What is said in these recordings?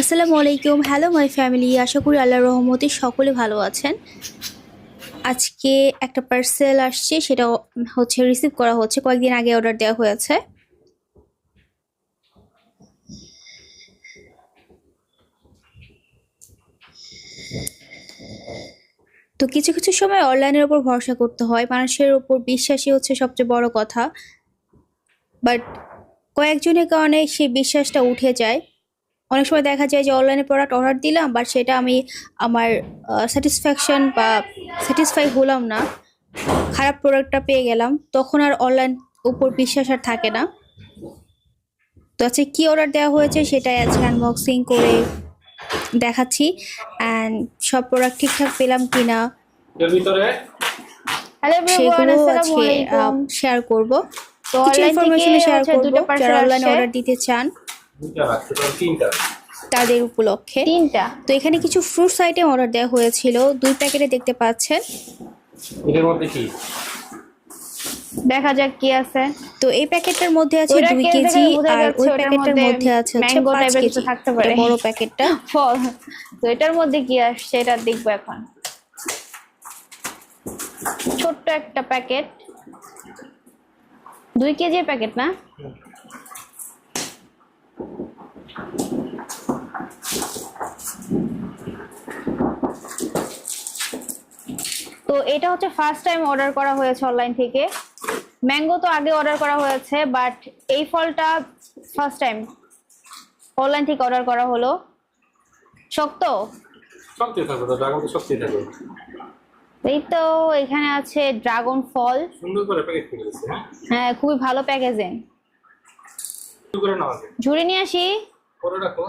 আসসালামু আলাইকুম। Hello my family আশা করি আল্লাহর রহমতে সকলে ভালো আছেন। আজকে একটা পার্সেল আসছে, সেটা হচ্ছে রিসিভ করা হচ্ছে। কয়েকদিন আগে অর্ডার দেওয়া হয়েছে। তো কিছু কিছু সময় অনলাইনের উপর ভরসা করতে হয়। মানুষের উপর বিশ্বাসই হচ্ছে সবচেয়ে বড় কথা। বাট কয়েকজনের কারণে সেই বিশ্বাসটা উঠে যায়। অনেক সময় দেখা যায় যে অনলাইনে প্রোডাক্ট অর্ডার দিলাম বাট সেটা আমি আমার স্যাটিসফ্যাকশন বা স্যাটিসফাই হলাম না খারাপ প্রোডাক্টটা পেয়ে গেলাম তখন আর অনলাইন উপর বিশ্বাস আর থাকে না। তো আজকে কী অর্ডার দেওয়া হয়েছে সেটাই আজকে আনবক্সিং করে দেখাচ্ছি অ্যান্ড সব প্রোডাক্ট ঠিকঠাক পেলাম কি না ভিতরে? হ্যালো সেগুলো আজকে শেয়ার করব। তো কিছু অনলাইন ইনফরমেশন থেকে শেয়ার করব যারা অনলাইনে অর্ডার দিতে চান। তাদের উপলক্ষে। তিনটা। তো এখানে কিছু ফ্রুটস আইটেম অর্ডার দেওয়া হয়েছিল। দুই প্যাকেটে দেখতে পাচ্ছেন। এর মধ্যে কি? দেখা যাক কি আছে। তো এই প্যাকেটটার মধ্যে আছে ওইটা দুই কেজি আর ওই ওটার প্যাকেটটার মধ্যে আছে হচ্ছে mango type-এর কেজি। কিছু থাকতে পারে। বড় প্যাকেটটা। ফল তো এটার মধ্যে কি আসছে এটা দেখব এখন। ছোট্ট একটা প্যাকেট। দুই কেজির প্যাকেট না? তো এটা হচ্ছে ফার্স্ট টাইম অর্ডার করা হয়েছে অনলাইন থেকে। ম্যাঙ্গো তো আগে অর্ডার করা হয়েছে বাট এই ফলটা ফার্স্ট টাইম অনলাইন থেকে অর্ডার করা হলো। শক্ত? শক্তি থাকবে তো ড্রাগন তো শক্তি থাকবে। এই তো এখানে আছে ড্রাগন ফল সুন্দর করে প্যাকেট করে দিচ্ছে হ্যাঁ? হ্যাঁ খুবই ভালো প্যাকেজিং ঝুড়ি নিয়ে আসি। পরে রাখো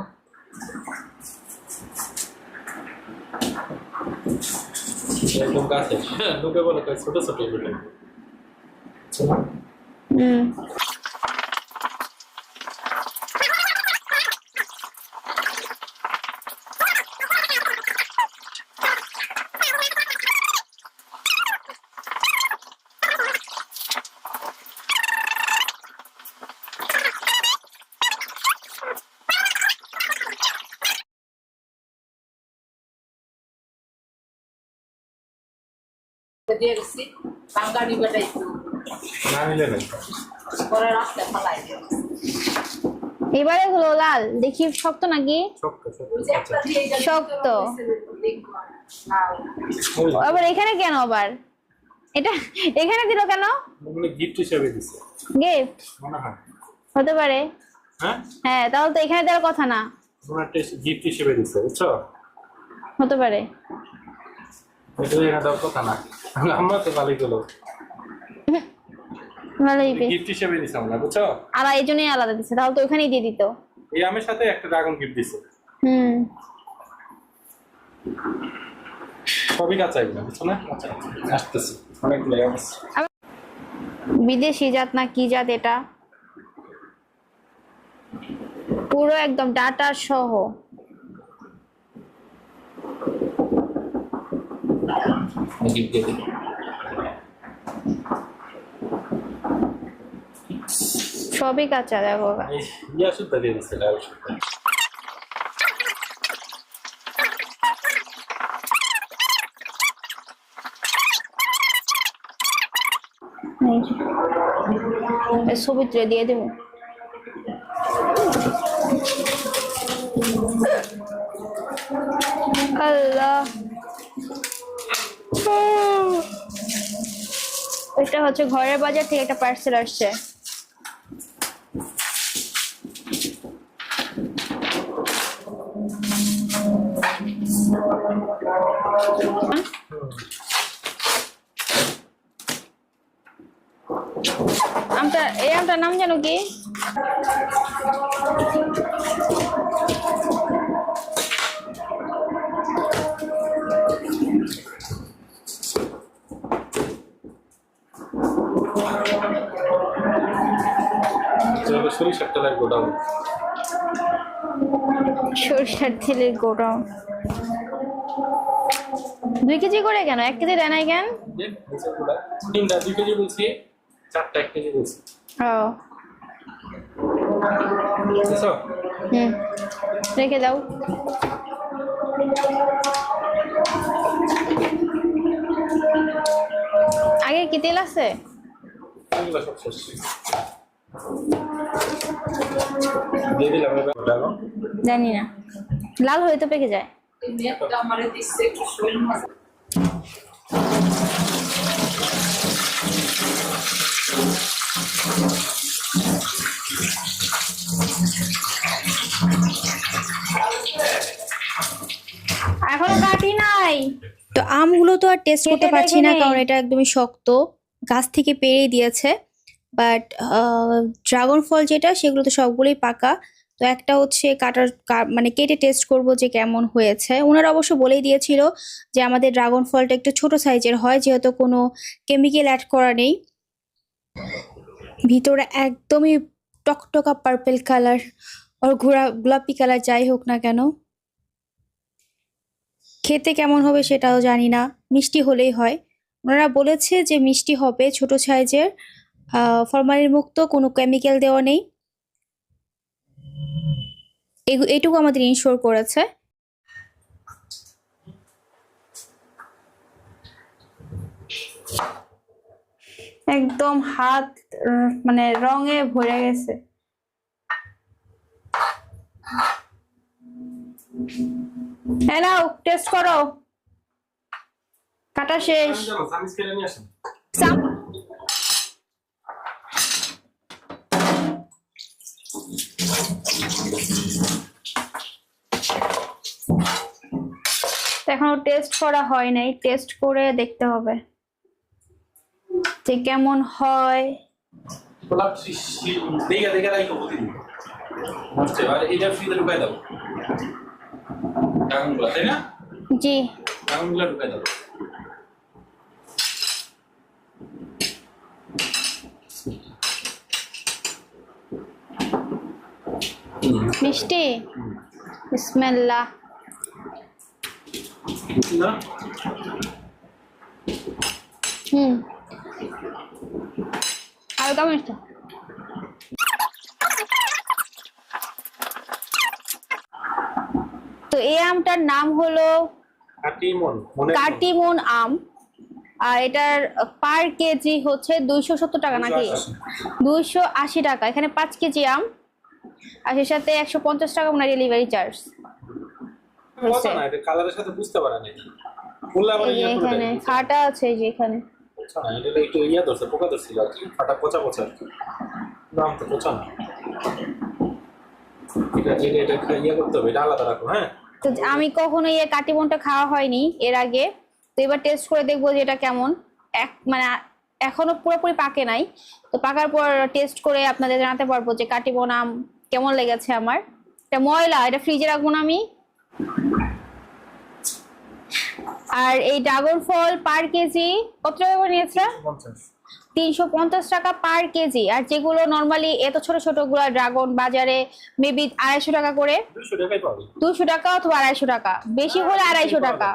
একদম কাছে হ্যাঁ ঢুকে বলে কয় ছোট দিয়ে গেছি বাঙ্গা ডিবাটা একটু। না নিলে নাই পরে রাস্তায় ফালাই এবারে হলো লাল দেখি শক্ত নাকি? শক্ত আচ্ছা। আবার এখানে কেন আবার? এটা এখানে দিল কেন? মানে গিফট হিসেবে দিছে। গিফট মনে হয়। হতে পারে। হ্যাঁ? হ্যাঁ তাহলে তো এখানে দেওয়ার কথা না। ওনার গিফট হিসেবে দিছে বুঝছ? হতে পারে। এটা এখানে দেওয়ার কথা না। আমরা তো ভালোই গেলো। ভালোই গিফট হিসেবে দিছে আমরা বুঝছ? আর এই জন্যই আলাদা দিচ্ছে তাহলে তো ওখানেই দিয়ে দিত। এই আমের সাথে একটা ড্রাগন গিফট দিছে। হুম। সবই কাঁচা এগুলো বুঝছ না? আচ্ছা অনেকগুলো বিদেশি জাত না কি জাত এটা? পুরো একদম ডাটা সহ। দিয়ে দিই সবই কাঁচা দেখো। ইয়া সুদ্ধা দিয়ে দিচ্ছে দেবো। আল্লাহ। এটা হচ্ছে ঘরের বাজার থেকে একটা পার্সেল আসছে। আমটা এই আমটার নাম জানো কি? সরিষার তেলের গোডাউন। সরষের তেলের গোডাউন। দুই কেজি করে কেন? এক কেজি দেয় নাই কেন? তিনটা দুই কেজি বলছি চারটা এক কেজি বলছি। ও। হুম। রেখে দাও। আগে কি তেল আছে? সব শেষ জানি না লাল হয়ে তো পেকে যায়। এখনও কাটি নাই। তো আমগুলো তো আর টেস্ট করতে পারছি না কারণ এটা একদমই শক্ত। গাছ থেকে পেরেই দিয়েছে। বাট ড্রাগন ফল যেটা, সেগুলো তো সবগুলোই পাকা। তো একটা হচ্ছে কাটার মানে কেটে টেস্ট করব যে কেমন হয়েছে। ওনারা অবশ্য বলেই দিয়েছিল যে আমাদের ড্রাগন ফলটা একটু ছোট সাইজের হয়, যেহেতু কোনো কেমিক্যাল অ্যাড করা নেই। ভিতরে একদমই টকটকা পার্পেল কালার ওর ঘোরা, গোলাপি কালার যাই হোক না কেন। খেতে কেমন হবে সেটাও জানি না। মিষ্টি হলেই হয়। ওনারা বলেছে যে মিষ্টি হবে ছোট সাইজের ফরমালিন মুক্ত কোনো কেমিক্যাল দেওয়া নেই। এটুকু আমাদের ইনশোর করেছে। একদম হাত মানে রঙে ভরে গেছে। হ্যাঁ নাও টেস্ট করো। কাটা শেষ। এখনও টেস্ট করা হয় নাই। টেস্ট করে দেখতে হবে যে কেমন হয়। গোলাপ দেখা দেখা রাখো প্রতিদিন বুঝতে আর এটা ফ্রিতে ঢুকাই দাও ড্রাগনগুলো তাই না জি ড্রাগনগুলো ঢুকাই দাও মিষ্টি? বিসমিল্লাহ। হুম। হালকা মিষ্টি। তো এই আমটার নাম হলো কাটিমন কাটিমন আম। আর এটার পার কেজি হচ্ছে দুইশো সত্তর টাকা নাকি? দুইশো আশি টাকা। এখানে পাঁচ কেজি আম। আর সে সাথে একশো পঞ্চাশ টাকা মনে ডেলিভারি চার্জ কালারের সাথে বুঝতে পারে না বললে আবার এই যে করে এখানে ফাটা আছে যে এখানে। আচ্ছা না এটা একটু ইয়া ধরছে পোকা ধরছিল আর কি ফাটা পচা পচা। আর কি নাম তো পচা না। এটা এটা ইয়া করতে হবে এটা আলাদা রাখো হ্যাঁ? তো আমি কখনো এই কাটিমনটা খাওয়া হয়নি এর আগে। তো এবার টেস্ট করে দেখব যে এটা কেমন। এক মানে এখনও পুরোপুরি পাকে নাই। তো পাকার পর টেস্ট করে আপনাদের জানাতে পারব যে কাটিমন আম কেমন লেগেছে আমার? এটা ময়লা এটা ফ্রিজে রাখব না আমি। আর এই ড্রাগন ফল পার কেজি কত টাকা করে নিয়েছে তিনশো পঞ্চাশ। টাকা পার কেজি। আর যেগুলো নর্মালি এত ছোট ছোটগুলা ড্রাগন বাজারে মেবি আড়াইশো টাকা করে। দুশো টাকা অথবা আড়াইশো টাকা। বেশি হলে আড়াইশো টাকা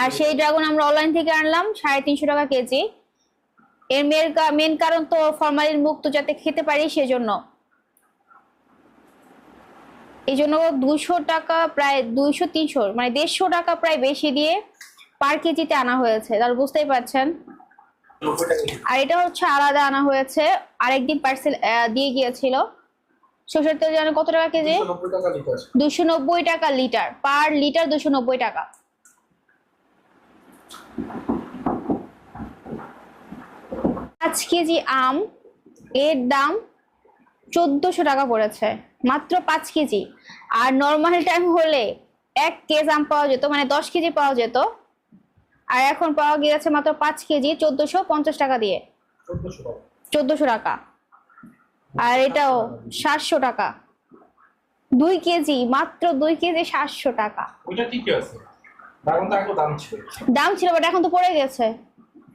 আর সেই ড্রাগন আমরা অনলাইন থেকে আনলাম সাড়ে তিনশো টাকা কেজি। এর মেন মেন কারণ তো ফরমালিন মুক্ত যাতে খেতে পারি সেজন্য। এই জন্য দুশো টাকা প্রায় দুইশো তিনশো মানে দেড়শো টাকা প্রায় বেশি দিয়ে পার কেজিতে আনা হয়েছে। তাহলে বুঝতেই পারছেন। আর এটা হচ্ছে আলাদা আনা হয়েছে। আরেকদিন পার্সেল দিয়ে গিয়েছিল। সরষের তেল জানেন কত টাকা কেজি? দুশো নব্বই টাকা লিটার। Per litre. দুশো নব্বই টাকা। পাঁচ কেজি আম এর দাম চোদ্দশো টাকা পড়েছে মাত্র পাঁচ কেজি। আর নর্মাল টাইম হলে এক কেজ আম পাওয়া যেত মানে দশ কেজি পাওয়া যেত। আর এখন পাওয়া গিয়েছে মাত্র পাঁচ কেজি চোদ্দশো পঞ্চাশ টাকা দিয়ে। চোদ্দশো টাকা। আর এটাও সাতশো টাকা। দুই কেজি মাত্র দুই কেজি সাতশো টাকা। দাম ছিল। বাট এখন তো পড়ে গেছে।